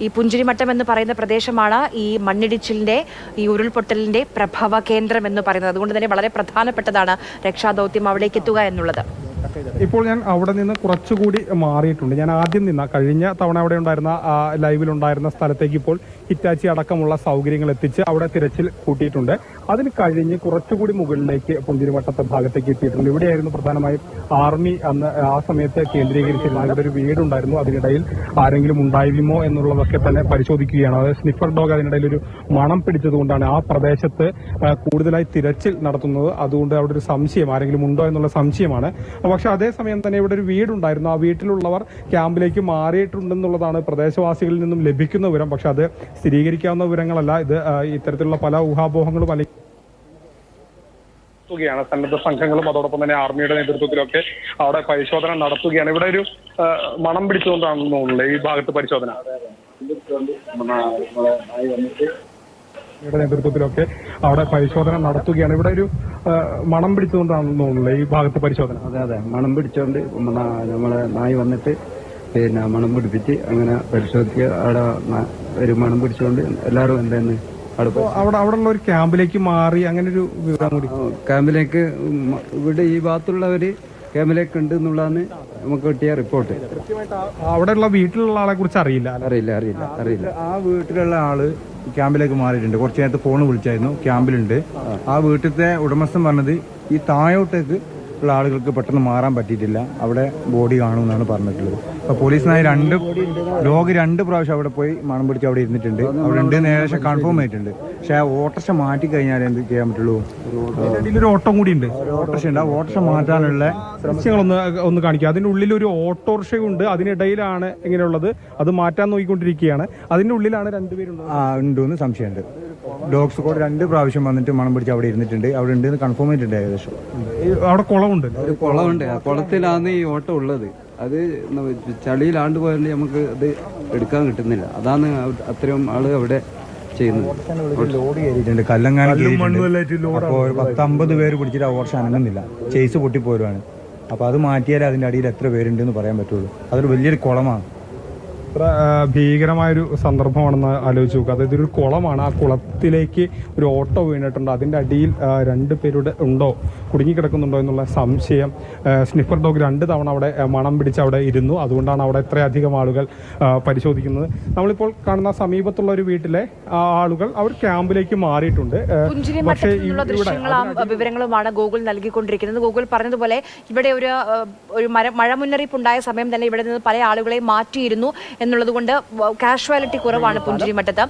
ഈ പുഞ്ചിരിമട്ടം എന്ന് പറയുന്ന പ്രദേശമാണ് ഈ മണ്ണിടിച്ചിലിന്റെ ഈ ഉരുൾപൊട്ടലിന്റെ പ്രഭവ കേന്ദ്രം എന്ന് പറയുന്നത്. അതുകൊണ്ട് തന്നെ വളരെ പ്രധാനപ്പെട്ടതാണ് രക്ഷാദൗത്യം അവിടേക്ക് എത്തുക എന്നുള്ളത്. ഇപ്പോൾ ഞാൻ അവിടെ നിന്ന് കുറച്ചുകൂടി മാറിയിട്ടുണ്ട്. ഞാൻ ആദ്യം നിന്ന കഴിഞ്ഞ തവണ അവിടെ ഉണ്ടായിരുന്ന ലൈവിലുണ്ടായിരുന്ന സ്ഥലത്തേക്ക് ഇപ്പോൾ ഹിറ്റാച്ചി അടക്കമുള്ള സൗകര്യങ്ങൾ എത്തിച്ച് അവിടെ തിരച്ചിൽ കൂട്ടിയിട്ടുണ്ട്. അതിന് കഴിഞ്ഞ് കുറച്ചുകൂടി മുകളിലേക്ക് പുഞ്ചിരിവട്ടത്തെ ഭാഗത്തേക്ക് എത്തിയിട്ടുണ്ട്. ഇവിടെയായിരുന്നു പ്രധാനമായും ആർമി അന്ന് ആ സമയത്ത് കേന്ദ്രീകരിച്ചിരുന്നത് അവിടെ ഒരു വീടുണ്ടായിരുന്നു. അതിനിടയിൽ ആരെങ്കിലും ഉണ്ടായിരുമോ എന്നുള്ളതൊക്കെ തന്നെ പരിശോധിക്കുകയാണ്. അതായത് സ്നിഫർ ഡോഗ് അതിനിടയിൽ ഒരു മണം പിടിച്ചതുകൊണ്ടാണ് ആ പ്രദേശത്ത് കൂടുതലായി തിരച്ചിൽ നടത്തുന്നത്. അതുകൊണ്ട് അവിടെ ഒരു സംശയം ആരെങ്കിലും ഉണ്ടോ എന്നുള്ള സംശയമാണ്. പക്ഷെ അതേസമയം തന്നെ ഇവിടെ ഒരു വീടുണ്ടായിരുന്നു. ആ വീട്ടിലുള്ളവർ ക്യാമ്പിലേക്ക് മാറിയിട്ടുണ്ടെന്നുള്ളതാണ് പ്രദേശവാസികളിൽ നിന്നും ലഭിക്കുന്ന വിവരം. പക്ഷെ അത് സ്ഥിരീകരിക്കാവുന്ന വിവരങ്ങളല്ല. ഇത് ഇത്തരത്തിലുള്ള പല ഊഹാപോഹങ്ങളും അല്ലെങ്കിൽ നടത്തുകയാണ് സന്നദ്ധ സംഘങ്ങളും അതോടൊപ്പം തന്നെ ആർമിയുടെ നേതൃത്വത്തിലൊക്കെ അവിടെ പരിശോധന നടത്തുകയാണ്. ഇവിടെ ഒരു മണം പിടിച്ചുകൊണ്ടാണെന്ന് ഈ ഭാഗത്ത് പരിശോധന. ആർമിയുടെ നേതൃത്വത്തിലൊക്കെ അവിടെ പരിശോധന നടത്തുകയാണ്. ഇവിടെ ഒരു മണം പിടിച്ചുകൊണ്ടാണെന്ന് തോന്നുന്നത് ഈ ഭാഗത്ത് പരിശോധന? അതെ അതെ. മണം പിടിച്ചുകൊണ്ട് നമ്മളെ നായി വന്നിട്ട് പിന്നെ മണം പിടിപ്പിച്ച് അങ്ങനെ പരിശോധിച്ച് അവിടെ ഒരു മണം പിടിച്ചുകൊണ്ട് എല്ലാവരും എന്താന്ന് അവിടെ അവിടെ അവിടെ ഉള്ള ഒരു ക്യാമ്പിലേക്ക് മാറി അങ്ങനെ ഒരു വിവരം കൂടി. ക്യാമ്പിലേക്ക് ഇവിടെ ഈ ഭാഗത്തുള്ളവര് ക്യാമ്പിലേക്ക് ഉണ്ട് എന്നുള്ളതാണ് നമുക്ക് കിട്ടിയ റിപ്പോർട്ട് അവിടെയുള്ള വീട്ടിലുള്ള ആളെ കുറിച്ച് അറിയില്ല അറിയില്ല അറിയില്ല അറിയില്ല. ആ വീട്ടിലുള്ള ആൾ ക്യാമ്പിലേക്ക് മാറിയിട്ടുണ്ട്. കുറച്ചു നേരത്തെ ഫോൺ വിളിച്ചായിരുന്നു. ക്യാമ്പിലുണ്ട്. ആ വീട്ടിലത്തെ ഉടമസ്ഥൻ പറഞ്ഞത് ഈ താഴോട്ടേക്ക് ഉള്ള ആളുകൾക്ക് പെട്ടെന്ന് മാറാൻ പറ്റിയിട്ടില്ല. അവിടെ ബോഡി കാണുമെന്നാണ് പറഞ്ഞിട്ടുള്ളത്. അപ്പൊ പോലീസിനായി രണ്ട് ലോഗ് രണ്ട് പ്രാവശ്യം അവിടെ പോയി മണം പിടിച്ച് അവിടെ ഇരുന്നിട്ടുണ്ട്. അവിടെ ഉണ്ട് എന്ന് ഏകദേശം കൺഫേം ആയിട്ടുണ്ട്. പക്ഷെ ആ ഓട്ടർഷ മാറ്റി കഴിഞ്ഞാൽ എന്ത് ചെയ്യാൻ പറ്റുള്ളൂ? ഒരു ഓട്ടം കൂടി ഉണ്ട്. ഓട്ടർഷ ഉണ്ട് ആ ഓട്ടർഷ മാറ്റാനുള്ള ദൃശ്യങ്ങളൊന്ന് ഒന്ന് കാണിക്കുക അതിന്റെ ഉള്ളിൽ ഒരു ഓട്ടോറിക്ഷയുണ്ട് അതിനിടയിലാണ് ഇങ്ങനെയുള്ളത്. അത് മാറ്റാൻ നോക്കിക്കൊണ്ടിരിക്കുകയാണ്. അതിന്റെ ഉള്ളിലാണ് രണ്ടുപേരുണ്ട് ആ ഉണ്ടെന്ന് സംശയമുണ്ട്. ഡോഗ് സ്ക്വാഡ് രണ്ട് പ്രാവശ്യം വന്നിട്ട് മണം പിടിച്ച് അവിടെ ഇരുന്നിട്ടുണ്ട്. അവിടെ ഉണ്ടെന്ന് കൺഫേം ചെയ്തിട്ടുണ്ട് ഏകദേശം. ഈ അവിടെ കുളമുണ്ട്. ഒരു കുളമുണ്ട്. ആ കുളത്തിലാണ് ഈ ഓട്ടം ഉള്ളത്. അത് ചളിയിലാണ്ട് പോയാലും നമുക്ക് അത് എടുക്കാൻ കിട്ടുന്നില്ല. അതാണ് അത്രയും ആൾ അവിടെ ചെയ്യുന്നത്. അപ്പോൾ ഒരു പത്തമ്പത് പേര് പിടിച്ചിട്ട് ആ ഓർഷ അനങ്ങുന്നില്ല. ചേസ് പൊട്ടിപ്പോരുവാണ്. അപ്പോൾ അത് മാറ്റിയാലേ അതിന്റെ അടിയിൽ എത്ര പേരുണ്ടെന്ന് പറയാൻ പറ്റുള്ളൂ. അതൊരു വലിയൊരു കുളമാണ്. ഇത്ര ആ, ഭീകരമായൊരു സന്ദർഭമാണെന്ന് ആലോചിച്ച് നോക്കുക. അതായത് ഒരു കുളമാണ്. ആ കുളത്തിലേക്ക് ഒരു ഓട്ടോ വീണിട്ടുണ്ട്. അതിന്റെ അടിയിൽ രണ്ട് പേരുടെ ഉണ്ടോ കുടുങ്ങിക്കിടക്കുന്നുണ്ടോ എന്നുള്ള സംശയം സ്നിഫർ ഡോഗ് രണ്ട് തവണ അവിടെ മണം പിടിച്ച് അവിടെ ഇരുന്നു. അതുകൊണ്ടാണ് അവിടെ ഇത്രയധികം ആളുകൾ പരിശോധിക്കുന്നത്. നമ്മളിപ്പോൾ കാണുന്ന സമീപത്തുള്ള ഒരു വീട്ടിലെ ആളുകൾ അവർ ക്യാമ്പിലേക്ക് മാറിയിട്ടുണ്ട്. പക്ഷേ വിവരങ്ങളുമാണ് ഗൂഗിൾ നൽകിക്കൊണ്ടിരിക്കുന്നത്. ഗൂഗിൾ പറഞ്ഞതുപോലെ ഇവിടെ ഒരു ഒരു മഴ മുന്നറിയിപ്പ് ഉണ്ടായ സമയം തന്നെ ഇവിടെ നിന്ന് പല ആളുകളെ മാറ്റിയിരുന്നു. എന്നുള്ളത് കൊണ്ട് കാഷ്വാലിറ്റി കുറവാണ് പുഞ്ചിരി മട്ടത്ത്